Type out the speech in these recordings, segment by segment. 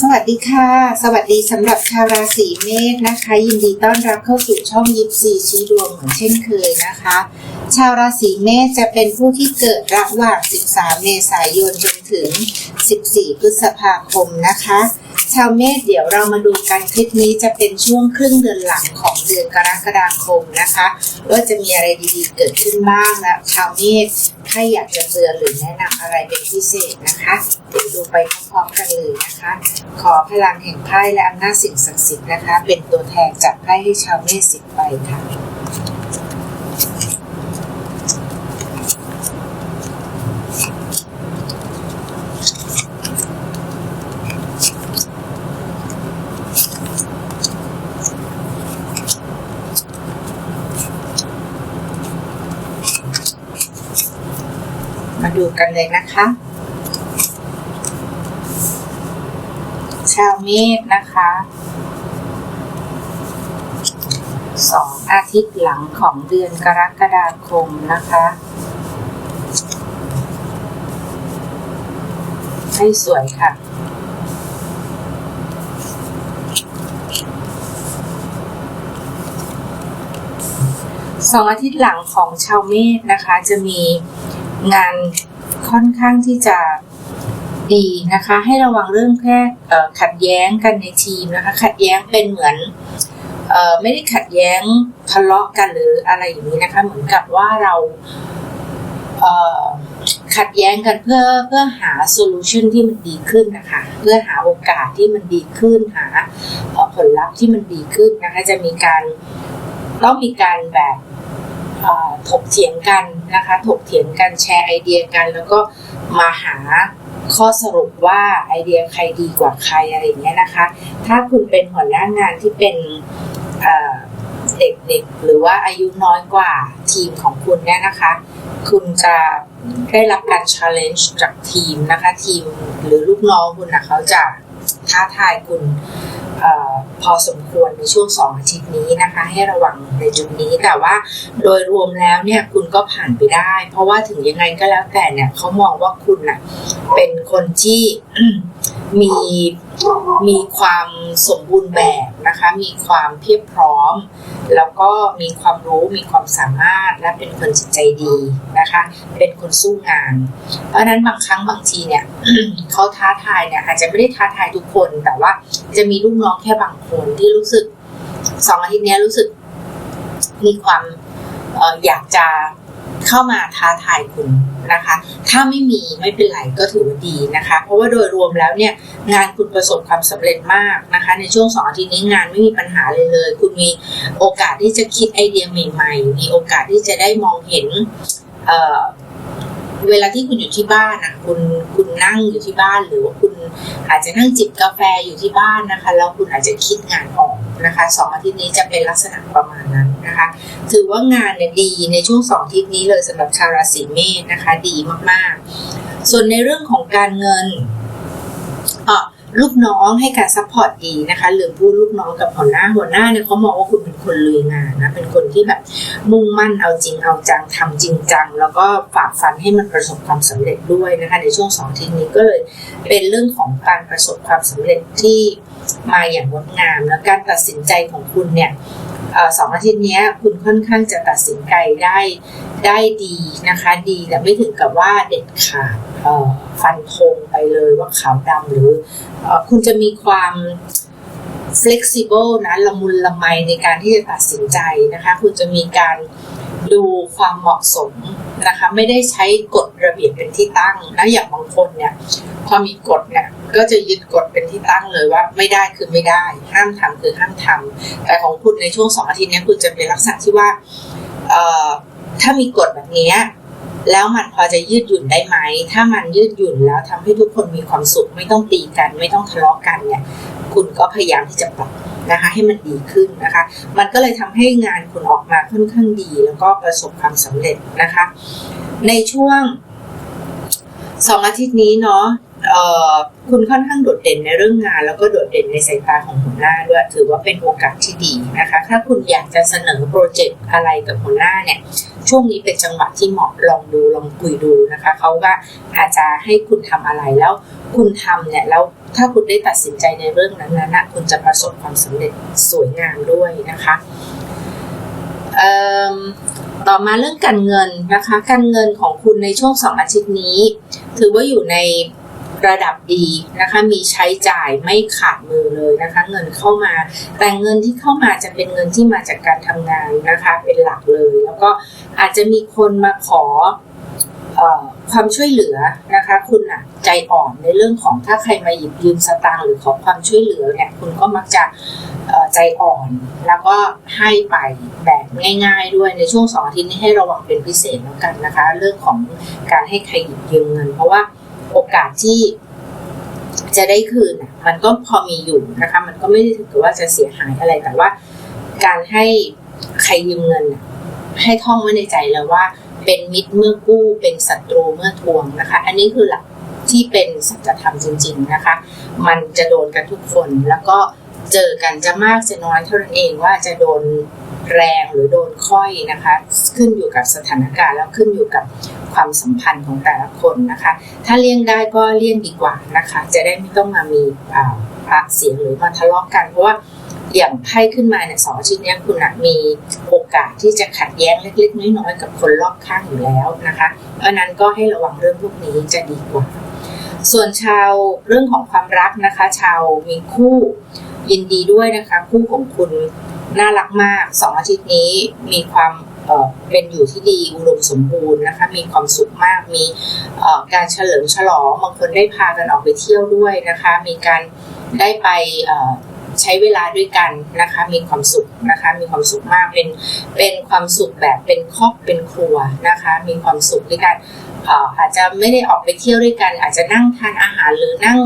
สวัสดีค่ะ สวัสดีสำหรับชาวราศีเมษนะคะ ยินดีต้อนรับเข้าสู่ช่องยิปซีชี้ดวงเหมือนเช่นเคยนะคะ ชาวราศีเมษจะเป็นผู้ที่เกิดระหว่าง 13 เมษายนจนถึง 14 พฤษภาคมนะคะ ชาวเมษเดี๋ยวเรามาดูกันคลิปนี้จะเป็นช่วงครึ่งเดือนหลังของเดือนกรกฎาคมนะคะ ว่าจะมีอะไรดีๆเกิดขึ้นบ้างและชาวเมษถ้าอยากจะเตือนหรือแนะนำอะไรเป็นพิเศษนะคะเดี๋ยวดูไปพร้อมๆกันเลยนะคะ ขอพลังแห่งไพ่และอำนาจสิ่งศักดิ์สิทธิ์นะคะ เป็นตัวแทนจัดไพ่ให้ชาวเมษสิบใบค่ะ กันเลยนะคะ ชาวเมษนะคะสองอาทิตย์หลังของเดือนกรกฎาคมนะคะให้สวยค่ะ สองอาทิตย์หลังของชาวเมษนะคะ จะมีงาน ค่อนข้างที่จะดีนะคะ ให้ระวังเรื่องแค่ขัดแย้งกันในทีมนะคะ ขัดแย้งเป็นเหมือนอไม่ได้ขัดแย้งทะเลาะกันหรืออะไรอย่างนี้นะคะ เหมือนกับว่าเราเขัดแย้งกันเพื่อเพื่อหาโซลูชันที่มันดีขึ้นนะคะ เพื่อหาโอกาสที่มันดีขึ้นหาผลลัพธ์ที่มันดีขึ้นนะคะ จะมีการต้องมีการแบบเอ่อ ถกเถียงกันนะคะ ถกเถียงกันแชร์ไอเดียกัน แล้วก็มาหาข้อสรุปว่าไอเดียใครดีกว่าใครอะไรอย่างเงี้ยนะคะ ถ้าคุณเป็นหัวหน้างานที่เป็นเด็กๆ หรือว่าอายุน้อยกว่าทีมของคุณเนี่ยนะคะ คุณจะได้รับการ challenge จากทีมนะคะ ทีมหรือลูกน้องคุณนะเขาจะท้าทายคุณ พอสมควรในช่วงสองอาทิตย์นี้นะคะ ให้ระวังในจุดนี้แต่ว่าโดยรวมแล้วเนี่ยคุณก็ผ่านไปได้ เพราะว่าถึงยังไงก็แล้วแต่เนี่ยเขามองว่าคุณน่ะเป็นคนที่มี มีความสมบูรณ์แบบนะคะ มีความเพียบพร้อม แล้วก็มีความรู้ มีความสามารถ และเป็นคนจิตใจดีนะคะ เป็นคนสู้งาน เพราะฉะนั้นบางครั้งบางทีเนี่ยเขาท้าทายเนี่ยอาจจะไม่ได้ท้าทายทุกคน แต่ว่าจะมีลูกน้องแค่บางคนที่รู้สึกสองอาทิตย์นี้รู้สึกมีความอออยากจะ เข้ามาท้าทายคุณนะคะ ถ้าไม่มีไม่เป็นไรก็ถือว่าดีนะคะ เพราะว่าโดยรวมแล้วเนี่ยงานคุณประสบความสำเร็จมากนะคะ ในช่วงสองอาทิตย์นี้งานไม่มีปัญหาเลยเลย คุณมีโอกาสที่จะคิดไอเดียใหม่ ๆ มีโอกาสที่จะได้มองเห็น เวลาที่คุณอยู่ที่บ้านนะคุณคุณนั่งอยู่ที่บ้านหรือว่าคุณอาจจะนั่งจิบกาแฟอยู่ที่บ้านนะคะแล้วคุณอาจจะคิดงานออกนะคะสองอาทิตย์นี้จะเป็นลักษณะประมาณนั้นนะคะ ถือว่างานเนี่ยดีในช่วงสองอาทิตย์นี้เลยสำหรับชาวราศีเมษนะคะ ดีมากๆ ส่วนในเรื่องของการเงินอ่อ ลูกน้องให้การซัพพอร์ตดีนะคะหรือพูดลูกน้องกับหัวหน้าหัวหน้าเนี่ยเขามองว่าคุณเป็นคนลุยงานนะเป็นคนที่แบบมุ่งมั่นเอาจริงเอาจังทำจริงจัง แล้วก็ฝากฟันให้มันประสบความสำเร็จด้วยนะคะในช่วงสองทีนี้ก็เลยเป็นเรื่องของการประสบความสำเร็จที่มาอย่างงดงาม แล้วการตัดสินใจของคุณเนี่ย สองอาทิตย์นี้คุณค่อนข้างจะตัดสินใจได้ได้ดีนะคะ ดีแต่ไม่ถึงกับว่าเด็ดขาดฟันธงไปเลยว่าขาวดำหรืออคุณจะมีความ flexible นะละมุนละไมในการที่จะตัดสินใจนะคะ คุณจะมีการดูความเหมาะสม นะคะไม่ได้ใช้กฎระเบียบเป็นที่ตั้งนะอย่างบางคนเนี่ยพอมีกฎเนี่ยก็จะยึดกฎเป็นที่ตั้งเลยว่าไม่ได้คือไม่ได้ ห้ามทำคือห้ามทำแต่ของคุณในช่วงสองอาทิตย์นี้คุณจะเป็นลักษณะที่ว่าเอ่อถ้ามีกฎแบบนี้แล้วมันพอจะยืดหยุ่นได้ไหม ถ้ามันยืดหยุ่นแล้วทำให้ทุกคนมีความสุขไม่ต้องตีกัน ไม่ต้องทะเลาะกันเนี่ย คุณก็พยายามที่จะปรับ นะคะให้มันดีขึ้นนะคะ มันก็เลยทำให้งานคุณออกมาค่อนข้างดี แล้วก็ประสบความสำเร็จนะคะ ในช่วงสองอาทิตย์นี้เนาะ คุณค่อนข้างโดดเด่นในเรื่องงาน แล้วก็โดดเด่นในสายตาของหัวหน้าด้วยถือว่าเป็นโอกาสที่ดีนะคะ ถ้าคุณอยากจะเสนอโปรเจกต์อะไรกับหัวหน้าเนี่ยช่วงนี้เป็นจังหวะที่เหมาะลองดูลองคุยดูนะคะเขาก็อาจจะให้คุณทำอะไรแล้วคุณทำเนี่ยแล้วถ้าคุณได้ตัดสินใจในเรื่องนั้นนะคุณจะประสบความสำเร็จสวยงามด้วยนะคะต่อมาเรื่องการเงินนะคะ การเงินของคุณในช่วงสองอาทิตย์นี้ ถือว่าอยู่ใน ระดับดีนะคะ มีใช้จ่ายไม่ขาดมือเลยนะคะ เงินเข้ามา แต่เงินที่เข้ามาจะเป็นเงินที่มาจากการทำงานนะคะ เป็นหลักเลย แล้วก็อาจจะมีคนมาขอความช่วยเหลือนะคะ คุณอะใจอ่อนในเรื่องของถ้าใครมาหยิบยืมสตางค์หรือขอความช่วยเหลือเนี่ยคุณก็มักจะใจอ่อน แล้วก็ให้ไปแบบง่าย ๆ ด้วยในช่วงสองอาทิตย์นี้ให้ระวังเป็นพิเศษแล้วกันนะคะ เรื่องของการให้ใครหยิบยืมเงิน เพราะว่า โอกาสที่จะได้คืนมันก็พอมีอยู่นะคะ มันก็ไม่ได้ถือว่าจะเสียหายอะไรแต่ว่า การให้ใครยืมเงิน ให้ท่องไว้ในใจแล้วว่า เป็นมิตรเมื่อกู้เป็นศัตรูเมื่อทวงนะคะ อันนี้คือหลักที่เป็นสัจธรรมจริง ๆนะคะ มันจะโดนกันทุกคนแล้วก็ เจอกันจะมากจะน้อยเท่านั้นเองว่าจะโดนแรงหรือโดนค่อยนะคะ ขึ้นอยู่กับสถานการณ์แล้วขึ้นอยู่กับความสัมพันธ์ของแต่ละคนนะคะ ถ้าเลี่ยงได้ก็เลี่ยงดีกว่านะคะ จะได้ไม่ต้องมามีปากเสียงหรือมาทะเลาะกกัน เพราะว่าอย่างไพ่ขึ้นมาเนี่ยสองชิ้นนี้คุณมีโอกาสที่จะขัดแย้งเล็ก ๆ น้อยๆกับคนรอบข้างอยู่แล้วนะคะเพราะนั้นก็ให้ระวังเรื่องพวกนี้จะดีกว่า ส่วนชาวเรื่องของความรักนะคะ ชาวมีคู่ ยินดีด้วยนะคะคู่ของคุณน่ารักมากสองอาทิตย์นี้มีความเป็นอยู่ที่ดีอุดมสมบูรณ์นะคะมีความสุขมากมีการเฉลิมฉลองบางคนได้พากันออกไปเที่ยวด้วยนะคะ มีการได้ไป ใช้เวลาด้วยกันนะคะ มีความสุขนะคะ มีความสุขมากเป็นเป็นความสุขแบบเป็นครอบเป็นครัวนะคะ มีความสุขด้วยกันอาจจะไม่ได้ออกไปเที่ยวด้วยกัน อาจจะนั่งทานอาหารหรือนั่ง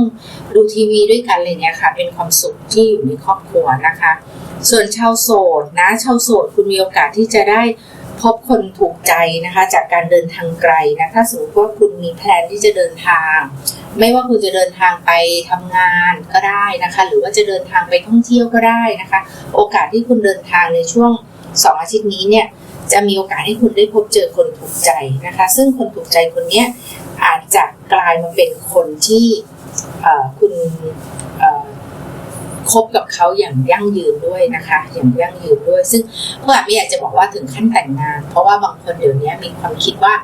ดูทีวีด้วยกันอะไรเงี้ยค่ะ เป็นความสุขที่อยู่ในครอบครัวนะคะ ส่วนชาวโสดนะชาวโสดคุณมีโอกาสที่จะได้ พบคนถูกใจนะคะจากการเดินทางไกลนะถ้าสมมติว่าคุณมีแผนที่จะเดินทาง ไม่ว่าคุณจะเดินทางไปทำงานก็ได้นะคะ หรือว่าจะเดินทางไปท่องเที่ยวก็ได้นะคะ โอกาสที่คุณเดินทางในช่วงสองอาทิตย์นี้เนี่ยจะมีโอกาสให้คุณได้พบเจอคนถูกใจนะคะ ซึ่งคนถูกใจคนนี้อาจจะกลายมาเป็นคนที่คุณ คบกับเขาอย่างยั่งยืนด้วยนะคะ อย่างยั่งยืนด้วย ซึ่งเพื่อไม่อยากจะบอกว่าถึงขั้นแต่งงาน เพราะว่าบางคนเดี๋ยวนี้มีความคิดว่า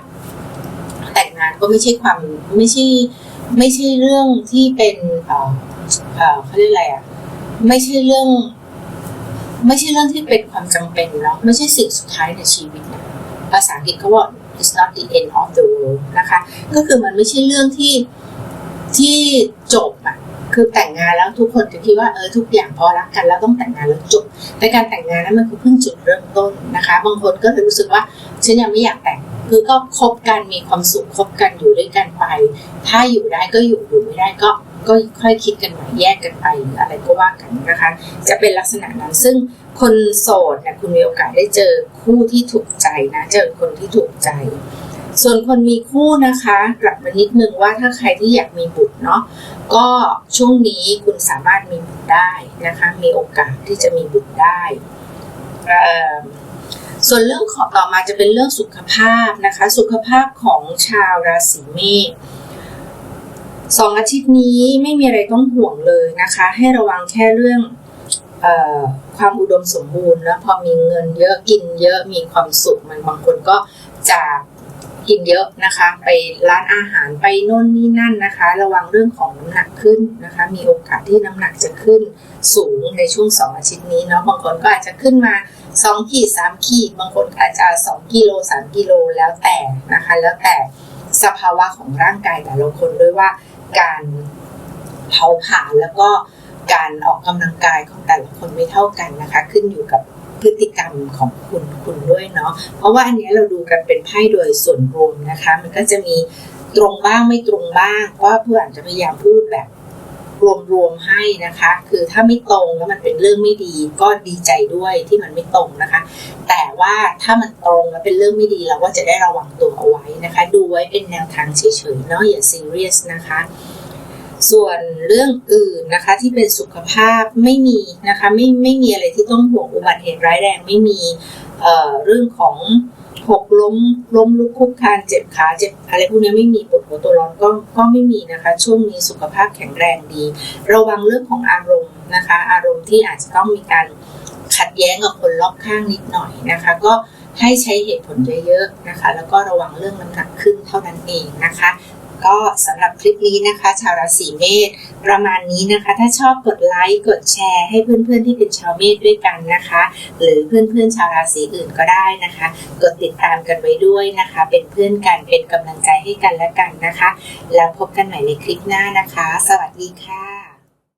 แต่งงานก็ไม่ใช่ความไม่ใช่ไม่ใช่เรื่องที่เป็นเอ่อเอ่อเขาเรียกอะไรอะไม่ใช่เรื่อง ไม่ใช่เรื่องที่เป็นความจำเป็นเนาะไม่ใช่สิ่งสุดท้ายในชีวิตนะภาษาอังกฤษเขาบอก it's not the end of the world นะคะ ก็คือมันไม่ใช่เรื่องที่ที่จบอะ คือแต่งงานแล้วทุกคนจะคิดว่าเออทุกอย่างพอรักกันแล้วต้องแต่งงานแล้วจบ แต่การแต่งงานนั้นมันคือเพิ่งจุดเริ่มต้นนะคะ บางคนก็เลยรู้สึกว่าฉันยังไม่อยากแต่งคือก็คบกันมีความสุขคบกันอยู่ด้วยกันไป ถ้าอยู่ได้ก็อยู่อยู่ไม่ได้ก็ก็ค่อยคิดกันใหม่แยกกันไปหรืออะไรก็ว่ากันนะคะ จะเป็นลักษณะนั้นซึ่งคนโสดเนี่ยคุณมีโอกาสได้เจอคู่ที่ถูกใจนะ เจอคนที่ถูกใจ ส่วนคนมีคู่นะคะกลับมานิดนึงว่าถ้าใครที่อยากมีบุตรเนาะก็ช่วงนี้คุณสามารถมีบุตรได้นะคะมีโอกาสที่จะมีบุตรได้ส่วนเรื่องของต่อมาจะเป็นเรื่องสุขภาพนะคะ สุขภาพของชาวราศีเมษสองอาทิตย์นี้ไม่มีอะไรต้องห่วงเลยนะคะ ให้ระวังแค่เรื่องอความอุดมสมบูรณ์แล้วพอมีเงินเยอะกินเยอะมีความสุขมันบางคนก็จะกิ กินเยอะนะคะ ไปร้านอาหารไปโน่นนี่นั่นนะคะ ระวังเรื่องของน้ำหนักขึ้นนะคะ มีโอกาสที่น้ำหนักจะขึ้นสูงในช่วงสองอาทิตย์นี้เนาะบางคนก็อาจจะขึ้นมา 2 ขีด 3 ขีด บางคนอาจจะ 2 กิโล 3 กิโลแล้วแต่นะคะ แล้วแต่สภาวะของร่างกายแต่ละคนด้วยว่าการเผาผลาญแล้วก็การออกกำลังกายของแต่ละคนไม่เท่ากันนะคะ ขึ้นอยู่กับ พฤติกรรมของคุณคุณด้วยเนาะเพราะว่าอันนี้เราดูกันเป็นไพ่โดยส่วนรวมนะคะ มันก็จะมีตรงบ้างไม่ตรงบ้างเพราะเพื่อนจะพยายามพูดแบบรวมๆให้นะคะ คือถ้าไม่ตรงแล้วมันเป็นเรื่องไม่ดี ก็ดีใจด้วยที่มันไม่ตรงนะคะ แต่ว่าถ้ามันตรงแล้วเป็นเรื่องไม่ดีเราก็จะได้ระวังตัวเอาไว้นะคะ ดูไว้เป็นแนวทางเฉยๆเนาะอย่าซีเรียสนะคะ ส่วนเรื่องอื่นนะคะที่เป็นสุขภาพไม่มีนะคะไม่ไม่มีอะไรที่ต้องห่วงอุบัติเหตุร้ายแรงไม่มีเเรื่องของหกล้มล้มลุกคลุกคลานเจ็บขาเจ็บอะไรพวกนี้ไม่มีปวดหัวตัวร้อนก็ก็ไม่มีนะคะ ช่วงนี้สุขภาพแข็งแรงดี ระวังเรื่องของอารมณ์นะคะ อารมณ์ที่อาจจะต้องมีการขัดแย้งกับคนรอบข้างนิดหน่อยนะคะ ก็ให้ใช้เหตุผลเยอะๆนะคะ แล้วก็ระวังเรื่องน้ำหนักขึ้นเท่านั้นเองนะคะ ก็สำหรับคลิปนี้นะคะ ชาวราศีเมษประมาณนี้นะคะ ถ้าชอบกดไลค์กดแชร์ให้เพื่อนๆที่เป็นชาวเมษด้วยกันนะคะ หรือเพื่อนๆชาวราศีอื่นก็ได้นะคะ กดติดตามกันไว้ด้วยนะคะ เป็นเพื่อนกันเป็นกำลังใจให้กันและกันนะคะ แล้วพบกันใหม่ในคลิปหน้านะคะ สวัสดีค่ะ